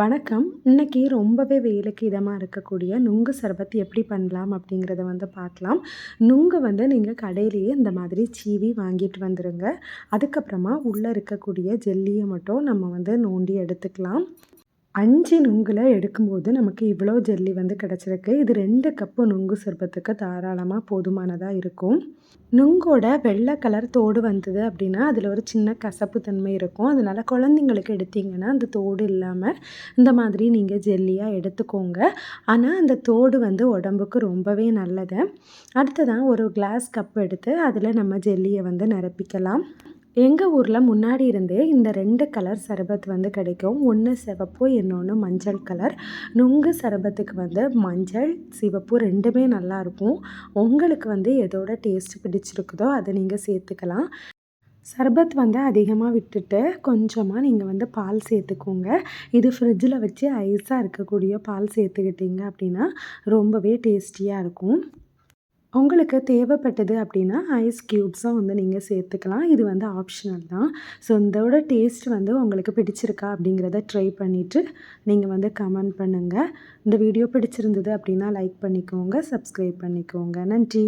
வணக்கம். இன்றைக்கி ரொம்பவே வெயிலுக்கு இதமாக இருக்கக்கூடிய நுங்கு சர்பத் எப்படி பண்ணலாம் அப்படிங்கிறத வந்து பார்க்கலாம். நுங்கு வந்து நீங்கள் கடையிலேயே இந்த மாதிரி சீவி வாங்கிட்டு வந்துடுங்க அதுக்கப்புறமா உள்ளே இருக்கக்கூடிய ஜெல்லியை மட்டும் நம்ம வந்து நோண்டி எடுத்துக்கலாம். அஞ்சு நுங்கில் எடுக்கும்போது நமக்கு இவ்வளோ ஜெல்லி வந்து கிடச்சிருக்கு. இது ரெண்டு கப்பு நுங்கு சர்பத்துக்கு தாராளமாக போதுமானதாக இருக்கும். நுங்கோட வெள்ளை கலர் தோடு வந்தது அப்படின்னா அதில் ஒரு சின்ன கசப்பு தன்மை இருக்கும். அதனால் குழந்தைங்களுக்கு எடுத்திங்கன்னா அந்த தோடு இல்லாமல் இந்த மாதிரி நீங்கள் ஜெல்லியாக எடுத்துக்கோங்க. ஆனால் அந்த தோடு வந்து உடம்புக்கு ரொம்பவே நல்லது. அடுத்ததான் ஒரு கிளாஸ் கப் எடுத்து அதில் நம்ம ஜெல்லியை வந்து நிரப்பிக்கலாம். எங்கள் ஊரில் முன்னாடி இருந்தே இந்த ரெண்டு கலர் சர்பத் வந்து கிடைக்கும். ஒன்று சிவப்பு இன்னொன்று மஞ்சள் கலர். நுங்கு சர்பத்துக்கு வந்து மஞ்சள் சிவப்பு ரெண்டுமே நல்லாயிருக்கும் உங்களுக்கு வந்து எதோட டேஸ்ட் பிடிச்சிருக்குதோ அதை நீங்கள் சேர்த்துக்கலாம். சர்பத் வந்து அதிகமாக விட்டுட்டு கொஞ்சமாக நீங்கள் வந்து பால் சேர்த்துக்கோங்க. இது ஃப்ரிட்ஜில் வச்சு ஐஸாக இருக்கக்கூடிய பால் சேர்த்துக்கிட்டிங்க அப்படின்னா ரொம்பவே டேஸ்டியாக இருக்கும். உங்களுக்கு தேவைப்பட்டது அப்படின்னா ஐஸ் க்யூப்ஸும் வந்து நீங்கள் சேர்த்துக்கலாம். இது வந்து ஆப்ஷனல் தான். ஸோ இதோட டேஸ்ட் வந்து உங்களுக்கு பிடிச்சிருக்கா அப்படிங்கிறத ட்ரை பண்ணிவிட்டு நீங்கள் வந்து கமெண்ட் பண்ணுங்கள் இந்த வீடியோ பிடிச்சிருந்தது அப்படின்னா லைக் பண்ணிக்கோங்க சப்ஸ்கிரைப் பண்ணிக்கோங்க. நன்றி.